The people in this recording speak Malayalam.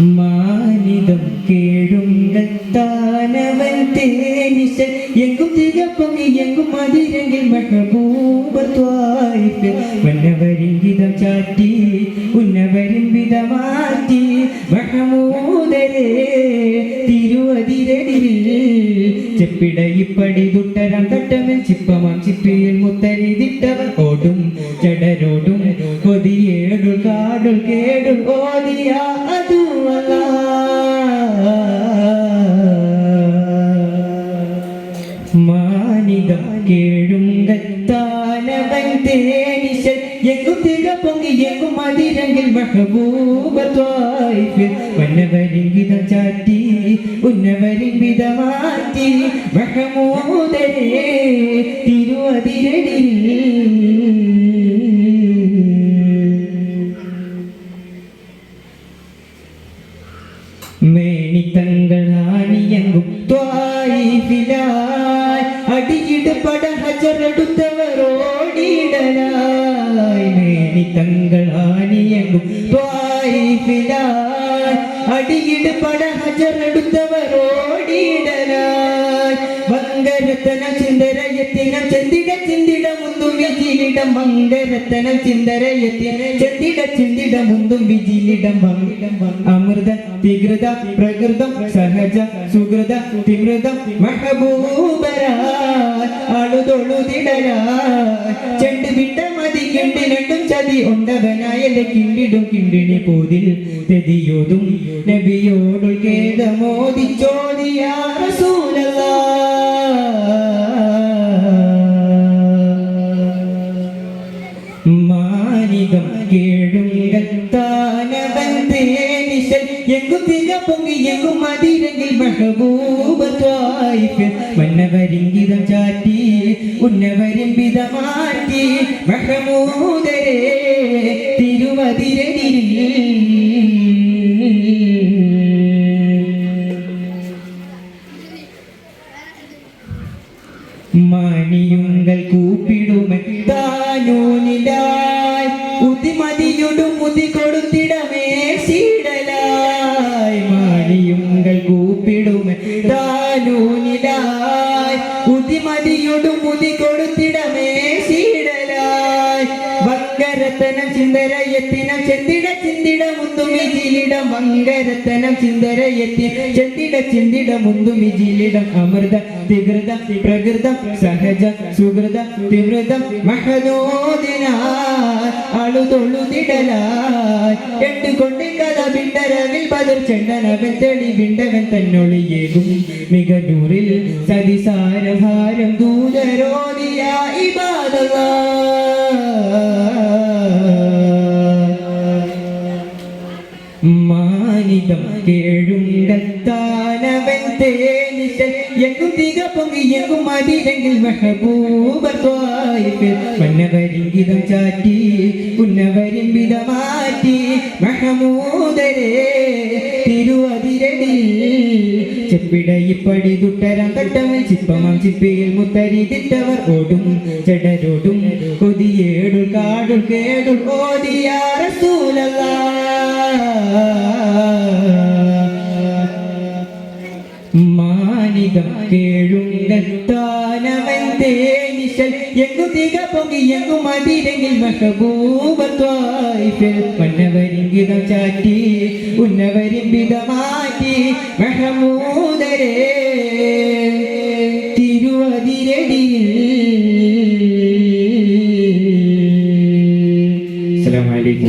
മാനിതം കേടുങ്കത്താനവൻ തേനിശ എങ്കും തികപ്പങ്ങി എങ്കും മതിരെങ്കിൽ മഹബൂബത്വായിഫ് വന്നവരിങ്കിതം ചാറ്റി ഉന്നവരിൻ വിധമാറ്റി. മഹമൂദരേ തിരുവതിരടിൽ ചെപ്പിടയിപ്പടി തുട്ടരം തട്ടവൻ ചിപ്പമാം. ചിപ്പിയിൽ മുത്തരിതിട്ടവൻ ഓടും ചടരോടും കൊതിയേടു കാടുൾ കേടു ഓതിയ. മാനിതം കേഴുങ്കത്താനവൻ തേനിശൽ എങ്കും തിക പൊങ്ങി എങ്കും മതിരങ്കിൽ മഹബൂബത്വായിഫ് വന്നവരിങ്കിതം ചാറ്റി മഹമൂദരേ തിരുവതിരടിൽ മേണിത്തങ്ങൾ ആണിയങ്കും ത്വായിഫിലായി ഹജറെടുത്തവരോടിയിടലായി ഓടിയിടലായി മേണിത്തങ്ങൾ ആണിയങ്കും ത്വായിഫിലായി അടിയിട് പട ഹജറെടുത്തവർ ഓടിയിടലായി വങ്കരത്തനം ചിന്തരയത്തിനം ചെന്തിട വിജിലിടം വങ്കരത്തനം ചിന്തരയത്തിനം ചെന്തിട ചിന്തിട മുന്തും വിജിലിടം വങ്ങിടം അമൃത വികൃത പ്രകൃതം സഹജ സുഹൃത തിമൃതം മഹബൂബര അളുതൊളുതിടര ചെണ്ട് വിട്ട മതി കിണ്ടിരണ്ടും ചതി ഉണ്ടവനായല്ല കിണ്ടിടും കിണ്ടിണി പോതിൽ. തെതിയോതും നബിയോടുൾ കേതമോദി ചോദിയാ മാനികം മന്നവരിങ്കിതം ചാറ്റി ഉന്നവരിൻ വിധമാറ്റി മഹമൂദരേ തിരുവതിരടിൽ മണിയുങ്കൽ കൂപ്പിടുമെത്താനൂനിലായി മുതി കൊടുത്തിടമേ ശീടലായി വങ്കരത്തനം ചിന്തരയത്തിനം ചെന്തിട ചിന്തിട മുന്തും വിജിലിടം ചിന്തരയെത്തി. ചെന്തിട ചിന്തിട മുന്തു വിജിലിടം അമൃത തികൃത പ്രകൃതം സഹജ സുഹൃത തിമൃതം. മഹനോദിന അളുതൊളുതിടലായി മികനൂറിൽ സതിസാരഭാരം ദൂതരോദിയ മാനിതം കേഴുങ്കത്താനവൻ മതിരെങ്കിൽ ചാറ്റി ഉന്നവരിൻ വിധമാറ്റി മഹമൂദരേ ചെപ്പിടയിപ്പടി ദുട്ടരം തട്ടവൻ ചിപ്പിയിൽ മുത്തരി തിട്ടവർ ഓടും ചെടരോടും കൊതിയേടു കാടു കേടു ഓതിയ മാനിതം കേഴുങ്കത്താനവൻ തേനിശൽ എങ്ങു തിക പൊങ്ങി എങ്ങു മതിരെങ്കിൽ മഹബൂബത്വായിഫ് മന്നവരിങ്കിതം ചാറ്റി ഉന്നവരിൻ വിധമാറ്റി മഹമൂദരേ.